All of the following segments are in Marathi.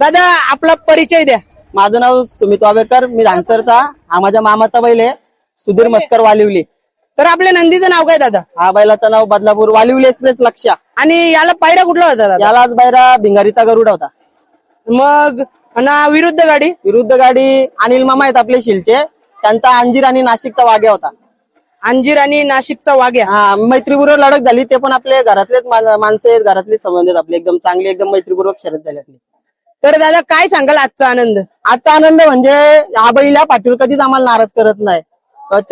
दादा आपला परिचय द्या. माझं नाव सुमित वावेकर मी धानसरचा हा माझ्या मामाचा बैल आहे सुधीर मस्कर वालिवली. तर आपल्या नंदीचं नाव काय दादा? हा बैलाचं नाव बदलापूर वालिवली एक्सप्रेस लक्षा आणि याला पायरा कुठला होता दादा? याला आज बैरा भिंगारीचा गरुडा होता. मग ना विरुद्ध गाडी? विरुद्ध गाडी अनिल मामा आहेत आपले शिलचे. त्यांचा अंजीर आणि नाशिकचा वाग्या होता. अंजीर आणि नाशिकचा वाघ्या. हा मैत्रीपूर्वक लढत झाली ते पण आपले घरातलेच माणसं आहेत घरातले संबंध आहेत आपले. एकदम चांगले एकदम मैत्रीपूर्वक शर्यत झाली आपली. तर दादा काय सांगाल आजचा आनंद? आजचा आनंद म्हणजे हा बैल या पाठीवर कधीच आम्हाला नाराज करत नाही.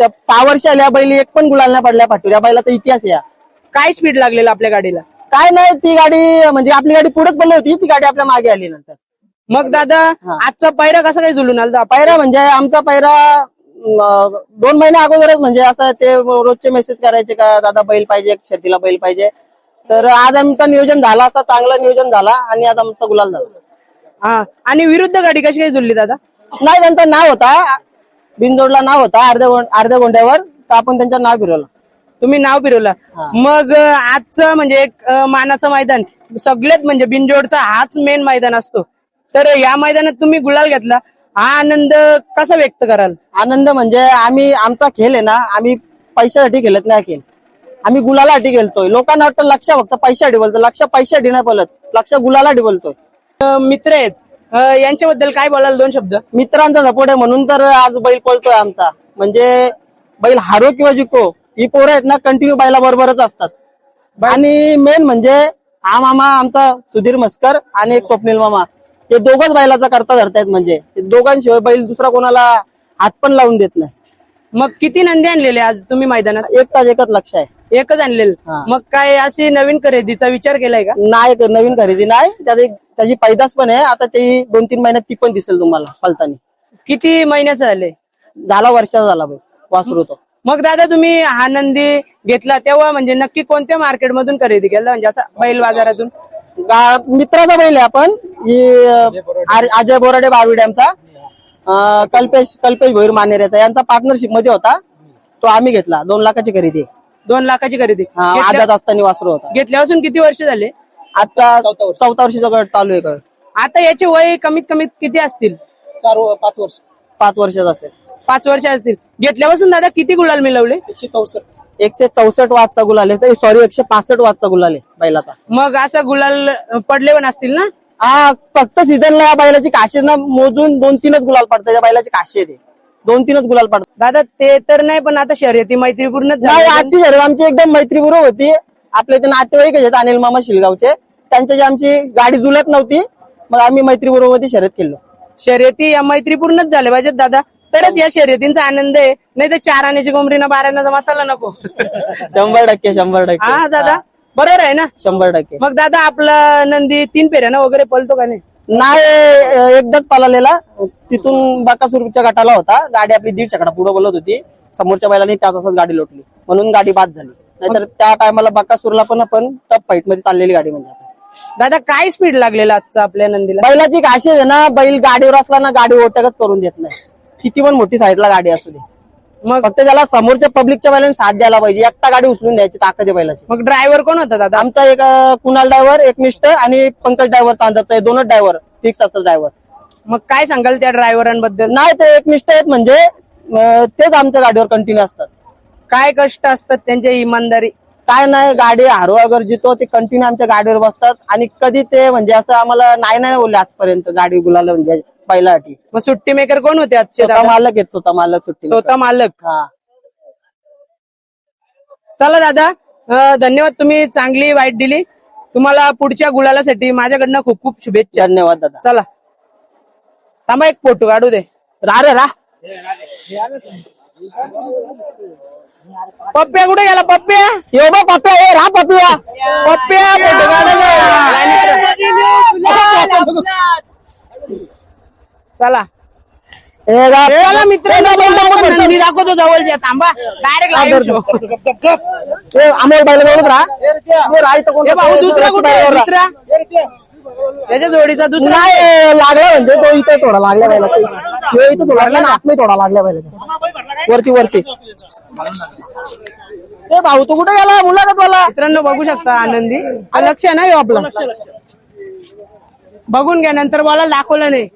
सहा वर्ष आल्या बैल एक पण गुलाल नाही पडल्या पाठीवर या बैलाचा इतिहास हा. काय स्पीड लागलेला आपल्या गाडीला? काय नाही ती गाडी म्हणजे आपली गाडी पुढेच पण होती ती गाडी आपल्या मागे आली नंतर. मग दादा आजचा पायरा कसा काय जुलून आला? पायरा म्हणजे आमचा पायरा दोन महिने अगोदरच म्हणजे असं ते रोजचे मेसेज करायचे का दादा बैल पाहिजे शेतीला बैल पाहिजे. तर आज आमचा नियोजन झाला असा चांगला नियोजन झाला आणि आज आमचा गुलाल झाला. हा. आणि विरुद्ध गाडी कशी काय जुळली दादा? नाही त्यांचं नाव होता. बिनजोडला नाव होता अर्ध्या गों- अर्ध्या गोंड्यावर. तर आपण त्यांचं नाव फिरवलं. तुम्ही नाव फिरवलं. मग अं, आजचं म्हणजे एक अं, मानाचं मैदान. सगळ्यात म्हणजे बिनजोडचा हाच मेन मैदान असतो. तर या मैदानात तुम्ही गुलाल घेतला. हा आनंद कसा व्यक्त कराल? आनंद म्हणजे आम्ही आमचा खेळ आहे ना आम्ही पैशासाठी खेळत नाही खेळ. आम्ही गुलालासाठी खेळतोय. लोकांना वाटतं लक्ष फक्त पैशासाठी बोलतो लक्ष पैशासाठी नाही बोलत. लक्ष गुलालासाठी बोलतोय. मित्र आहेत. यांच्याबद्दल काय बोलाल दोन शब्द? मित्रांचा सपोर्ट आहे म्हणून तर आज बैल पळतोय आमचा. म्हणजे बैल हारो किंवा जिको ही पोरं आहेत ना कंटिन्यू बैला बरोबरच असतात आणि मेन म्हणजे हा मामा आमचा सुधीर मस्कर आणि एक स्वप्नील मामा. हे दोघच बैलाचा करता धरतायत म्हणजे. दोघांशिवाय बैल दुसरा कोणाला हात पण लावून देत नाही. मग किती नंदी आणलेले आज तुम्ही मैदानात? एक तास एकच लक्ष आहे. एकच आणलेलं. मग काय अशी नवीन खरेदीचा विचार केलाय का? नाही नवीन खरेदी नाही. त्याची त्याची पैदास पण आहे. आता ती दोन तीन महिन्यात ती पण दिसेल तुम्हाला पलतानी किती महिन्याचं झाले? झाला वर्षाचा झाला बैल वासरू तो मग दादा तुम्ही हा नंदी घेतला तेव्हा म्हणजे नक्की कोणत्या मार्केट मधून खरेदी केला? म्हणजे असं बैल बाजारातून? मित्राचा बैल आहे आपण. अजय बोराडे बारविड्यांचा अं, कल्पेश कल्पेश भोईर मानेरेचा. यांचा पार्टनरशिपमध्ये होता. तो आम्ही घेतला. दोन लाखाची खरेदी दोन लाखाची खरेदी. हा, घेतल्या- आझाद असताना वासरू होता. घेतल्यापासून किती वर्ष झाले? आजचा चौथा वर्षाचा गट चालू आहे गट. आता याचे वय कमीत कमीत किती असतील? चार पाच वर्ष. पाच वर्षाचा असेल. पाच वर्ष असतील. घेतल्यापासून दादा किती गुलाल मिळवले? एकशे चौसष्ट. एकशे चौसष्ट वाजचा गुलाल आहे. सॉरी एकशे पासष्ट वाजचा गुलाल आहे बैलाचा. मग असं गुलाल अं, पडले पण असतील ना? हा फक्त सीझनला या बैलाची काशी ना मोजून दोन तीनच गुलाल पडतात. या बैलाची काशी आहे ते. दोन तीनच गुलाल पडतात. दादा ते तर नाही पण आता शर्यती मैत्रीपूर्ण नाही आजची शर्यत आमची एकदम मैत्रीपूर्वक होती. आपले ते नातेवाईक आहेत अनिल मामा शिलगावचे त्यांच्याची आमची गाडी जुलत नव्हती मग आम्ही मैत्रीपूर्वकमध्ये शर्यत केलो. शर्यती या मैत्रीपूर्णच झाल्या पाहिजेत दादा. तरच या शर्यतींचा आनंद आहे. नाही तर चार आण्याची कोंबरीना बारा आण्याचा मसाला नको. शंभर टक्के शंभर टक्के. हा दादा. बरोबर आहे ना? शंभर टक्के. मग दादा आपला नंदी तीन फेऱ्यानं वगैरे पळतो का नाही? नाही एकदाच पळालेला. तिथून बाकासूरच्या गटाला होता. गाडी आपली दीड चकडा पुढे बोलत होती. समोरच्या बैलाने त्या तासाच गाडी लोटली. म्हणून गाडी बाद झाली. नाहीतर त्या टायमाला बाकासूरला पण आपण टप फाईटमध्ये चाललेली गाडी म्हणजे. दादा काय स्पीड लागलेला आजचा आपल्या नंदीला? बैलाची काशी आहे ना बैल गाडीवर असला ना गाडी ओटकच करून देत नाही. किती पण मोठी साईडला गाडी असू दे. मग फक्त त्याला समोरच्या पब्लिकच्या बैलाने साथ द्यायला पाहिजे. एकटा गाडी उचलून द्यायची ताकद बैलाची. मग ड्रायव्हर कोण होता दादा? आमचा एक अं, कुणाल ड्रायव्हर एक मिस्टर आणि पंकज ड्रायव्हर चांदरचा हे दोनच ड्रायव्हर फिक्स असतात ड्रायव्हर मग काय सांगाल त्या ड्रायव्हरांबद्दल नाही ते एक मिस्टर आहेत म्हणजे अं, तेच आमच्या गाडीवर कंटिन्यू असतात. काय कष्ट असतात त्यांच्या इमानदारी? काय नाही गाडी हारो अगर जितो ते कंटिन्यू आमच्या गाडीवर बसतात. आणि कधी ते म्हणजे असं आम्हाला नाही नाही बोलले आजपर्यंत गाडी गुलाल म्हणजे बैलासाठी. मग सुट्टी मेकर कोण होते आजचे स्वतः दादा? मालक येत स्वतः मालक सुट्टी स्वतः मालक? हा. चला दादा अं, धन्यवाद तुम्ही चांगली वाईट दिली. तुम्हाला पुढच्या गुलालासाठी माझ्याकडनं खूप खूप शुभेच्छा. धन्यवाद दादा. चला. थांबा एक फोटो काढू दे. रा रे रा. पप्प्या कुठे गेला? पप्प्या? यो बा पप्प्या ए रा पप्प्या. पप्प्या फोटो काढायचा चला. ए रा चला मित्र. ए, नंदी दाखवतो जवळच्या थांबा. डायरेक्ट लाईव्ह शो दाखव. ए, आम्हाला बैल बरोबर रा ए, रा इथं कोण हे भाऊ दुसरा बैल कुठे आहे? दुसरा त्याच्या जोडीचा दुसरा नाही लागला म्हणजे तो इथे थोडा लागला बैला तो इथं थोडा लागला आतमध्ये थोडा लागला बैला वरती वरती. ए भाऊ तू कुठे गेला? मुलाखत वाला. मित्रांनो बघू शकता आनंदी. हा लक्ष आहे ना हे आपलं? बघून घ्या नंतर मला दाखवलं नाही.